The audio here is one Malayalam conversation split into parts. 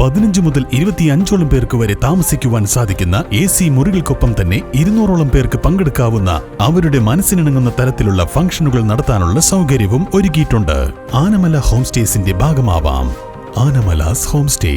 പതിനഞ്ച് മുതൽ ഇരുപത്തിയഞ്ചോളം പേർക്ക് വരെ താമസിക്കുവാൻ സാധിക്കുന്ന എ സി മുറികൾക്കൊപ്പം തന്നെ ഇരുന്നൂറോളം പേർക്ക് പങ്കെടുക്കാവുന്ന അവരുടെ മനസ്സിനിണങ്ങുന്ന തരത്തിലുള്ള ഫംഗ്ഷനുകൾ നടത്താനുള്ള സൗകര്യവും ഒരുക്കിയിട്ടുണ്ട്. ആനമല ഹോം സ്റ്റേസിന്റെ ഭാഗമാവാം. ആനമലാസ് ഹോം സ്റ്റേ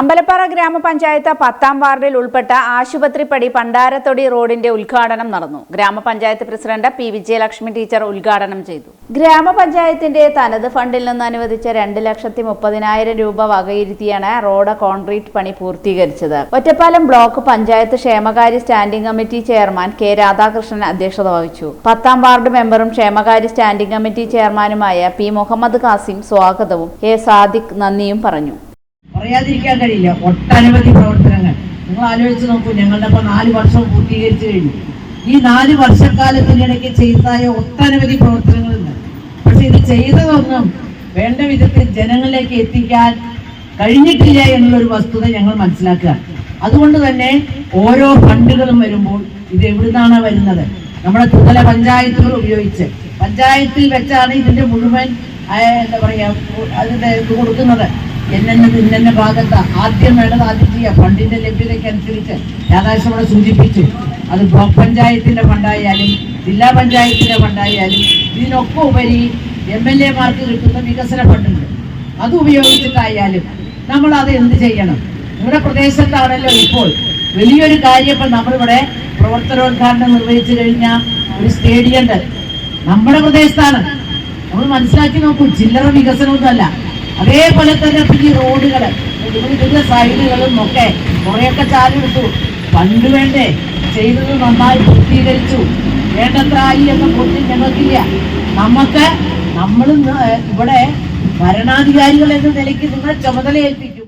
അമ്പലപ്പാറ ഗ്രാമപഞ്ചായത്ത് പത്താം വാർഡിൽ ഉൾപ്പെട്ട ആശുപത്രിപ്പടി പണ്ടാരത്തൊടി റോഡിന്റെ ഉദ്ഘാടനം നടന്നു. ഗ്രാമപഞ്ചായത്ത് പ്രസിഡന്റ് പി വിജയലക്ഷ്മി ടീച്ചർ ഉദ്ഘാടനം ചെയ്തു. ഗ്രാമപഞ്ചായത്തിന്റെ തനത് ഫണ്ടിൽ നിന്ന് അനുവദിച്ച രണ്ട് ലക്ഷത്തി മുപ്പതിനായിരം രൂപ വകയിരുത്തിയാണ് റോഡ് കോൺക്രീറ്റ് പണി പൂർത്തീകരിച്ചത്. ഒറ്റപ്പാലം ബ്ലോക്ക് പഞ്ചായത്ത് ക്ഷേമകാര്യ standing committee chairman K Radhakrishnan അധ്യക്ഷത വഹിച്ചു. പത്താം വാർഡ് മെമ്പറും ക്ഷേമകാര്യ സ്റ്റാൻഡിംഗ് കമ്മിറ്റി ചെയർമാനുമായ പി മുഹമ്മദ് കാസിം സ്വാഗതവും എ സാദിഖ് നന്ദിയും പറഞ്ഞു. പറയാതിരിക്കാൻ കഴിയില്ല. ഒട്ടനവധി പ്രവർത്തനങ്ങൾ. നിങ്ങൾ ആലോചിച്ച് നോക്കൂ ഞങ്ങളുടെ ഇപ്പൊ നാല് വർഷം പൂർത്തീകരിച്ചു കഴിഞ്ഞു. ഈ നാല് വർഷക്കാലത്തിനിടയ്ക്ക് ചെയ്തതായ ഒട്ടനവധി പ്രവർത്തനങ്ങളുണ്ട്. പക്ഷെ ഇത് ചെയ്തതൊന്നും വേണ്ട വിധത്തിൽ ജനങ്ങളിലേക്ക് എത്തിക്കാൻ കഴിഞ്ഞിട്ടില്ല എന്നുള്ളൊരു വസ്തുത ഞങ്ങൾ മനസ്സിലാക്കുക. അതുകൊണ്ട് തന്നെ ഓരോ ഫണ്ടുകളും വരുമ്പോൾ ഇത് എവിടുന്നാണ് വരുന്നത്? നമ്മുടെ ത്രിതല പഞ്ചായത്തുകൾ ഉപയോഗിച്ച്. പഞ്ചായത്തിൽ വെച്ചാണ് ഇതിന്റെ മുഴുവൻ എന്താ പറയുക അതിന്റെ ഇത് കൊടുക്കുന്നത്. എന്നെ ഇന്നെ ഭാഗത്ത് ആദ്യം വേണ്ടത് ആദ്യം ചെയ്യാം ഫണ്ടിന്റെ ലഭ്യതയ്ക്ക് അനുസരിച്ച് രാധാകൃഷ്ണൻ ഇവിടെ സൂചിപ്പിച്ചു. അത് ബ്ലോക്ക് പഞ്ചായത്തിന്റെ ഫണ്ടായാലും ജില്ലാ പഞ്ചായത്തിന്റെ ഫണ്ടായാലും ഇതിനൊക്കെ ഉപരി എം എൽ എമാർക്ക് കിട്ടുന്ന വികസന ഫണ്ടുണ്ട്. അത് ഉപയോഗിച്ചിട്ടായാലും നമ്മൾ അത് എന്ത് ചെയ്യണം? നമ്മുടെ പ്രദേശത്താണല്ലോ ഇപ്പോൾ വലിയൊരു കാര്യം ഇപ്പം നമ്മളിവിടെ പ്രവർത്തനോദ്ഘാടനം നിർവഹിച്ചു കഴിഞ്ഞ ഒരു സ്റ്റേഡിയം നമ്മുടെ പ്രദേശത്താണ്. നമ്മൾ മനസ്സിലാക്കി നോക്കൂ ചില്ലറ വികസനമൊന്നുമല്ല. അതേപോലെ തന്നെ പിന്നെ ഈ റോഡുകൾ ഇതിന്റെ സൈഡുകളും ഒക്കെ കുറെയൊക്കെ ചാലെടുത്തു പണ്ട് വേണ്ടേ ചെയ്തത് നന്നായി പൂർത്തീകരിച്ചു. വേണ്ടത്ര ആയി എന്ന ബോധ്യം ഞങ്ങൾക്കില്ല. നമുക്ക് നമ്മൾ ഇവിടെ ഭരണാധികാരികൾ എന്ന നിലയ്ക്ക് നിങ്ങളെ ചുമതല ഏൽപ്പിക്കും